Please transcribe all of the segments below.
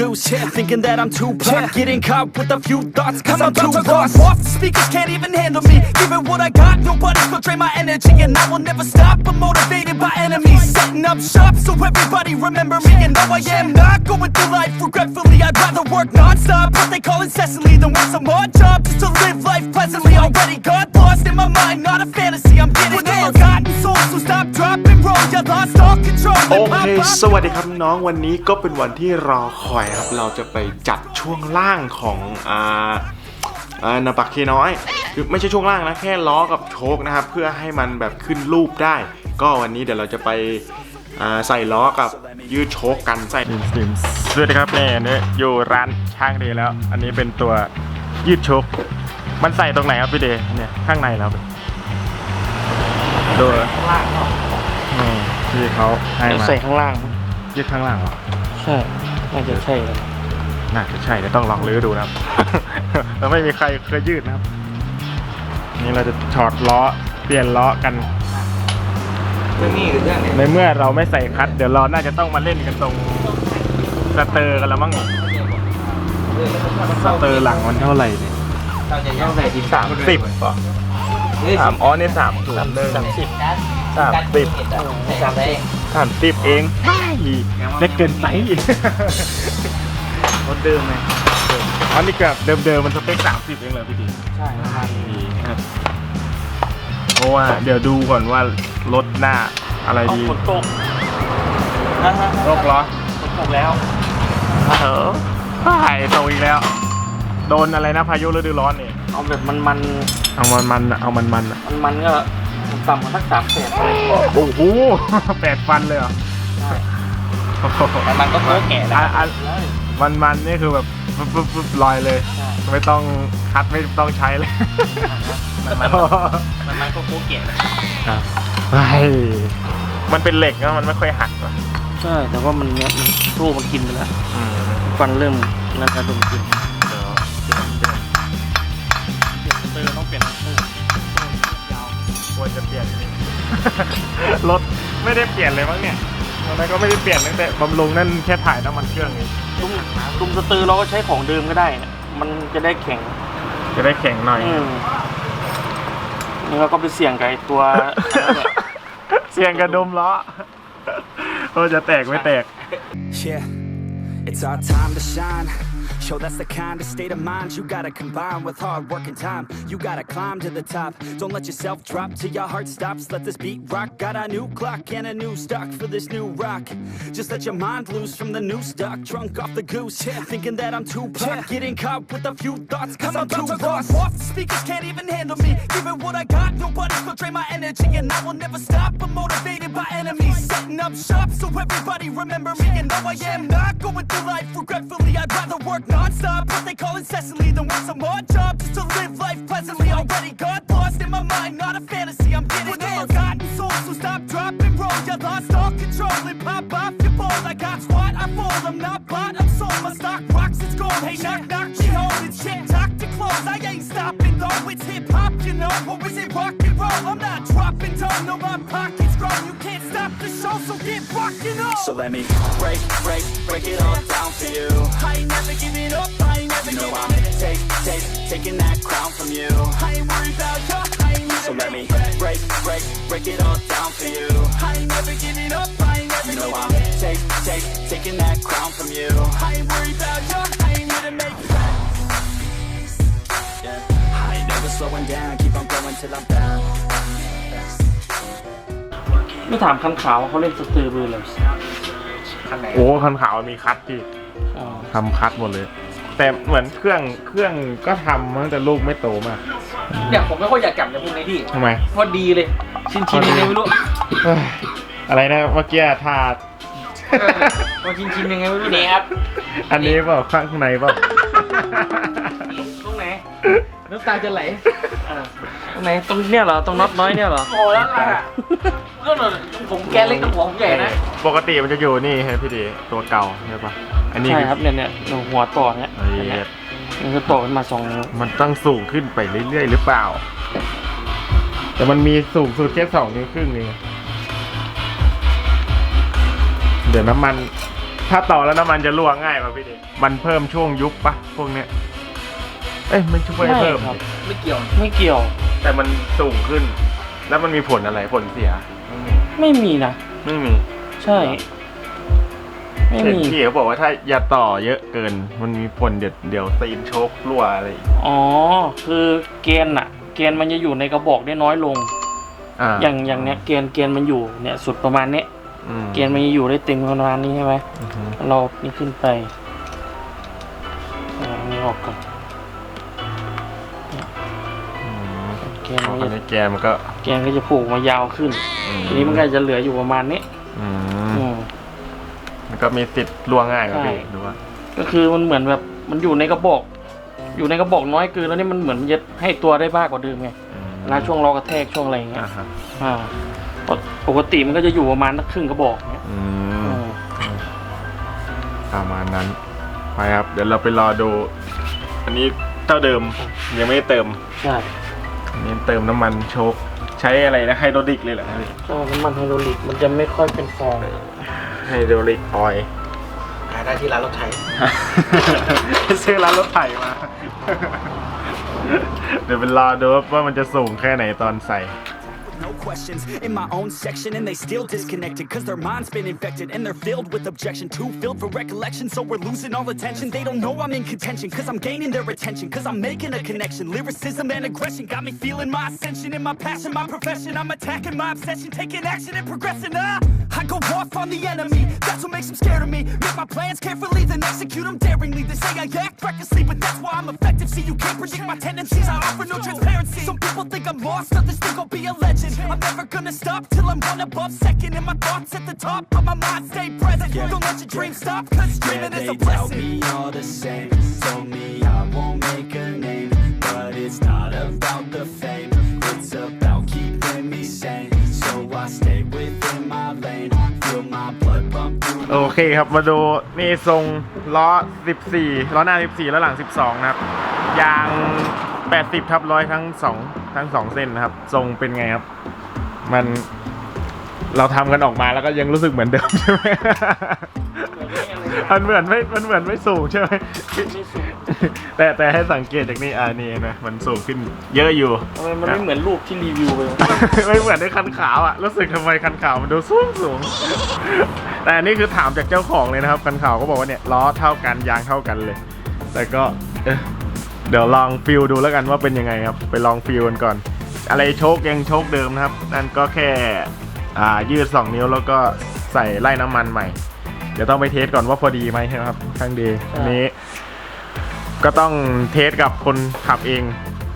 goose, yeah, thinking that I'm too pop. Getting caught with a few thoughts, cause I'm, too lost. Off, the speakers can't even handle me. Giving what I got, nobody will drain my energy. And I will never stop, I'm motivated by enemies. Setting up shop so everybody remember me. And though I am not going through life regretfully, I'd rather work non-stop. What they call incessantly than work some odd job just to live life pleasantly. Already got lost in my mind, not a fantasy. I'm getting it. Forgotten soul, so stop, โอ and เค pop, pop. สวัสดีครับน้องวันนี้ก็เป็นวันที่รอคอยครับ เราจะไปจัดช่วงล่างของอ่าอ่านาปักเคน้อยคือไม่ใช่ช่วงล่างนะ แค่ล้อกับโชคนะครับ เพื่อให้มันแบบขึ้นรูปได้ ก็วันนี้เดี๋ยวเราจะไปอ่าใส่ล้อกับยืดโชคกันใส่ซิมซิมสวัสดีครับเนี่ยเนี่ยอยู่ร้านช่างเดย์แล้ว อันนี้เป็นตัวยืดชกมันใส่ตรงไหนครับพี่เดย์เนี่ยข้างในแล้วดูข้างล่าง อืมพี่เขาให้มาใส่ข้างล่างยืดข้างล่างเหรอ ใช่ น่าจะใช่ครับน่าจะใช่เดี๋ยวต้องลองรื้อดูนะครับแล้วไม่มีใครเคยยืดนะครับ นี่เราจะถอดล้อเปลี่ยนล้อกันเรื่องนี้หรือเรื่องเนี่ยในเมื่อเราไม่ใส่คัดเดี๋ยวเราน่าจะต้องมาเล่นกันตรงสเตอร์กันแล้วมั้งเนี่ยสเตอร์หลังมันเท่าไหร่เนี่ยเราจะย่างใส่ทีสามสิบป่ะสามอ๋อนี่สามศูนย์เลยสามสิบ สามสิบสามได้สามสิบเองเล็กเกินไปรถเดิมไหมอันนี้กับเดิมๆมันสเปคสามสิบเองเหรอพี่ดีใช่ประมาณนี้ดีครับเพราะว่าเดี๋ยวดูก่อนว่ารถหน้าอะไรเอาดีฝนตกนะฮะโรคเหรอฝนตกแล้วเออหายตกอีกแล้ว โดนอะไรนะพายุฤดูร้อนนี่เอาแบบมันมันเอามันมันๆเอามันมันๆอะมันมันก็ ต่ำกว่าสักสามแสนเลยโอ้โหแปดฟันเลยเหรอใช่แต่มันก็โค้งแก่แล้วอะอะมันมันๆนี่คือแบบปุ๊บปุ๊บปุ๊บลอยเลย ใช่ไม่ต้องคัดไม่ต้องใช้เลยมันมันมันมันก็โค้งแก่แล้วไอ้มันเป็นเหล็กนะมันไม่ค่อยหักหรอกใช่แต่ว่ามันเนี้ยมันสู้มันกินไปแล้วอืม ฟันเริ่มนั่นกระดุมกิน ควรจะเปลี่ยน รถไม่ได้เปลี่ยนเลยมั้งเนี่ยวันนั้นก็ไม่ได้เปลี่ยนตั้งแต่บำรุงนั่นแค่ถ่ายน้ำมันเครื่องเองดุมดุมสเตอร์เราก็ใช้ของเดิมก็ได้นะมันจะได้แข็งจะได้แข็งหน่อย อืมนี่เราก็ไปเสี่ยงกับไอ้ตัวเสียงกระดุมล้อโอ้จะแตกไม่แตก Yeah, it's our time to shine. Show that's the kind of state of mind you gotta combine with hard work and time. You gotta climb to the top. Don't let yourself drop till your heart stops. Let this beat rock. Got a new clock and a new stock for this new rock. Just let your mind loose from the new stock. Drunk off the goose, yeah, thinking that I'm too pop. Getting caught with a few thoughts, cause I'm too lost. Off, the speakers can't even handle me. Giving what I got, nobody will drain my energy. And I will never stop. I'm motivated by enemies. Setting up shop so everybody remember me. And though I am not going through life regretfully, I'd rather work non-stop. What they call incessantly than work some odd job just to live life pleasantly. Already got lost in my mind, not a fantasy. I'm getting it. Forgotten soul, so stop, drop, and roll. You lost all control and pop off your ball. I got squat, I fold. I'm not bought, I'm sold. My stock rocks, it's gold. Hey, knock, knock, she hold it. Shit, talk to close. I ain't stopping though. It's hip hop, you know, or is it rock and roll? I'm not dropping down, no, my pocket's grown. You can't stop the show, so get rockin' on. So let me break, break, break it all down for you. I ain't never giving up, I ain't never you know I'm take, take, taking that crown from you. I ain't worried about you, I ain't So let me break, break, break it all down for you. I ain't never giving up, I ain't never you know I'm take, take, taking that crown from you. I ain't worried about you, I ain't here to make yeah. I ain't never slowing down, keep on going till I'm down. ไม่ถามคันขาวเขาเล่นสเตอร์เบอร์เลยโอ้คันขาวมีคัดที่อ๋อทำคัดหมดเลย แต่เหมือนเครื่องเครื่องก็ทำตั้งแต่ลูกไม่โตมากเนี่ยผมไม่ค่อยอยากกลับในพวกนี้พี่ทำไม พอดีเลย ชินชินยังไงไม่รู้เอ้ยอะไรนะเมื่อกี้ถาด เออพอชินชินยังไงไม่รู้นี่ครับอันนี้เปล่าข้างในเปล่า ตรงไหนน้ำตาจะไหลอ่า ตรงไหนตรงเนี้ยเหรอตรงน็อตน้อยเนี่ยเหรอโอ้แล้วล่ะก็หน่อยผมแกนเล็กกับผมใหญ่นะปกติมันจะอยู่นี่ฮะพี่ดีตัวเก่าใช่ปะอันนี้ใช่คือครับเนี่ยเนี่ยหัวต่อเนี่ยเอ้ยเนี่ยมันจะต่อขึ้นมาสองนิ้วมันต้องสูงขึ้นไปเรื่อยๆหรือเปล่า แต่มันมีสูงสุดแค่สองนิ้วครึ่งเองเดี๋ยวน้ำมัน ถ้าต่อแล้วน้ำมันจะรั่วง่ายป่ะพี่เด็มันเพิ่มช่วงยุบปะพวกเนี้ย เอ้ยมันช่วยไม่เพิ่มครับดิไม่เกี่ยว ไม่เกี่ยว แต่มันสูงขึ้น แล้วมันมีผลอะไรผลเสียไม่มีนะ ไม่มีใช่ ไม่เห็นมี พี่เขาบอกว่าถ้าอย่าต่อเยอะเกิน มันมีผลเดี๋ยวเดี๋ยวตีนโชกรั่วอะไรอีกอ๋อ คือเกณฑ์อะเกณฑ์มันจะอยู่ในกระบอกได้น้อยลง อ่าอย่างอย่างเนี้ยเกณฑ์เกณฑ์มันอยู่เนี่ยสุดประมาณเนี้ยอืมเกณฑ์มันจะอยู่ได้เต็มประมาณนี้ใช่ไหม อือฮึเรานี่ขึ้นไปอ่านี่ออกก่อน อ๋อมันอันจะนี้แกนมันก็เกณฑ์ก็จะผูกมายาวขึ้น ทีนี้มันก็จะเหลืออยู่ประมาณนี้อืมอืม มันก็มีสิทธิ์รั่วง่ายกว่าพี่ใช่ ดูว่าก็คือมันเหมือนแบบมันอยู่ในกระบอก อยู่ในกระบอกน้อยเกินแล้วนี่มันเหมือนจะให้ตัวได้มากกว่าเดิมไงอืมเวลาช่วงเรากระแทกช่วงอะไรอย่างเงี้ยอ่าฮะอ่าปกติมันก็จะอยู่ประมาณนักครึ่งกระบอกเนี้ยอือืมมประมาณนั้นไปครับ เดี๋ยวเราไปรอดู อันนี้เท่าเดิมยังไม่ได้เติม ใช่อั นนี้เติมน้ำมันโชคใช้อะไรนะไฮโดรลิกเลยเหรอพี่ก็น้ำมันไฮโดรลิกมันจะไม่ค่อยเป็นฟองไฮโดรลิกออยล์หาได้ที่ร้านรถไถซื้อร้านรถไถมา เดี๋ยวไปรอดูว่ามันจะสูงแค่ไหนตอนใส่ No questions in my own section, and they still disconnected. Cause their mind's been infected, and they're filled with objection. Too filled for recollection, so we're losing all attention. They don't know I'm in contention, cause I'm gaining their attention. Cause I'm making a connection. Lyricism and aggression got me feeling my ascension in my passion, my profession. I'm attacking my obsession, taking action and progressing. Ah, I go off on the enemy, that's what makes them scared of me. Make my plans carefully, then execute them daringly. They say I act recklessly, but that's why I'm effective. See, you can't predict my tendencies, I offer no transparency. Some people think I'm lost, others think I'll be a legend. I'm never gonna stop till I'm one above second. And my thoughts at the top, but my mind stay present. Don't let your dreams stop, cause dreaming is a blessing. me all the same, told me I won't make a name. But it's not about the fame, it's about keeping me sane. So I stay within my lane, feel my blood pump through โอเคครับ มาดูนี่ทรงล้อ 14 ล้อหน้า 14 แล้วหลัง 12 นะครับ ยาง 80ทับร้อยทั้ง2ทั้ง2เส้นนะครับ ทรงเป็นไงครับ มันเราทำกันออกมาแล้วก็ยังรู้สึกเหมือนเดิมใช่ไหมมันเหมือนไม่ มันเหมือนไม่สูงใช่ไหมไม่สูงแต่แต่ให้สังเกตจากนี่อ่านี่เห็นะมันสูงขึ้นเยอะอยู่ทำไมมันไม่เหมือนรูปที่รีวิวไปไม่เหมือนในคันขาวอะรู้สึกทำไมคันขาวมันดูสูงสูง แต่อันนี้คือถามจากเจ้าของเลยนะครับ คันขาวก็บอกว่าเนี่ยล้อเท่ากันยางเท่ากันเลย แต่ก็ เอ๊ะเดี๋ยวลองฟิลดูแล้วกันว่าเป็นยังไงครับ ไปลองฟิลกันก่อน อะไรโชคยังโชคเดิมนะครับ นั่นก็แค่อ่ายืด 2 นิ้วแล้วก็ใส่ไล่น้ำมันใหม่ เดี๋ยวต้องไปเทสก่อนว่าพอดีไหมใช่ไหมครับช่างดีอันนี้ ก็ต้องเทสกับคนขับเอง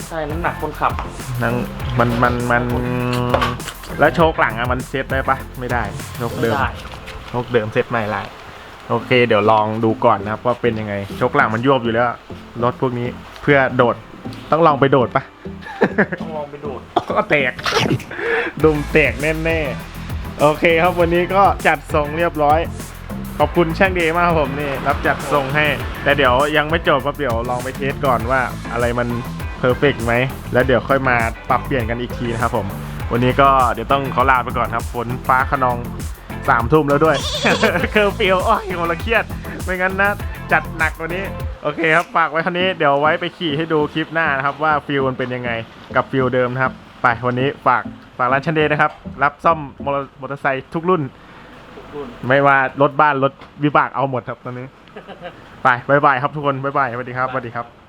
ใช่น้ำหนักคนขับนั่งมันมันมันแล้วโชคหลังอะมันเซตได้ปะไม่ได้โชคไม่เดิมได้โชคเดิมเซตใหม่ไรโอเค เดี๋ยวลองดูก่อนนะครับว่าเป็นยังไง โชคหลังมันยวบอยู่แล้วรถพวกนี้ เพื่อโดดต้องลองไปโดดปะต้องลองไปโดดก็แตก ดุมแตกแน่ๆ โอเคครับวันนี้ก็จัดทรงเรียบร้อย ขอบคุณช่างเดมากครับผมนี่ รับจัดทรงให้ แต่เดี๋ยวยังไม่จบครับเดี๋ยวลองไปเทสก่อนว่าอะไรมันเพอร์เฟกไหม แล้วเดี๋ยวค่อยมาปรับเปลี่ยนกันอีกทีนะครับผม วันนี้ก็เดี๋ยวต้องขอลาไปก่อนครับฝนฟ้าขนองสามทุ่มแล้วด้วยเคอร์ฟิวโอ้ยคนละเครียด ไม่งั้นนะ จัดหนักกว่านี้ โอเคครับ ฝากไว้คันนี้ เดี๋ยวไว้ไปขี่ให้ดูคลิปหน้านะครับว่าฟิลมันเป็นยังไงกับฟิลเดิมนะครับ ไปวันนี้ฝากฝากร้านชันเดย์นะครับ รับซ่อมมอเตอร์มอเตอร์ไซค์ทุกรุ่นรุ่น ไม่ว่ารถบ้านรถวิบากเอาหมดครับตอนนี้ ไปบายบายครับทุกคนบายบายสวัสดีครับสวัสดีครับ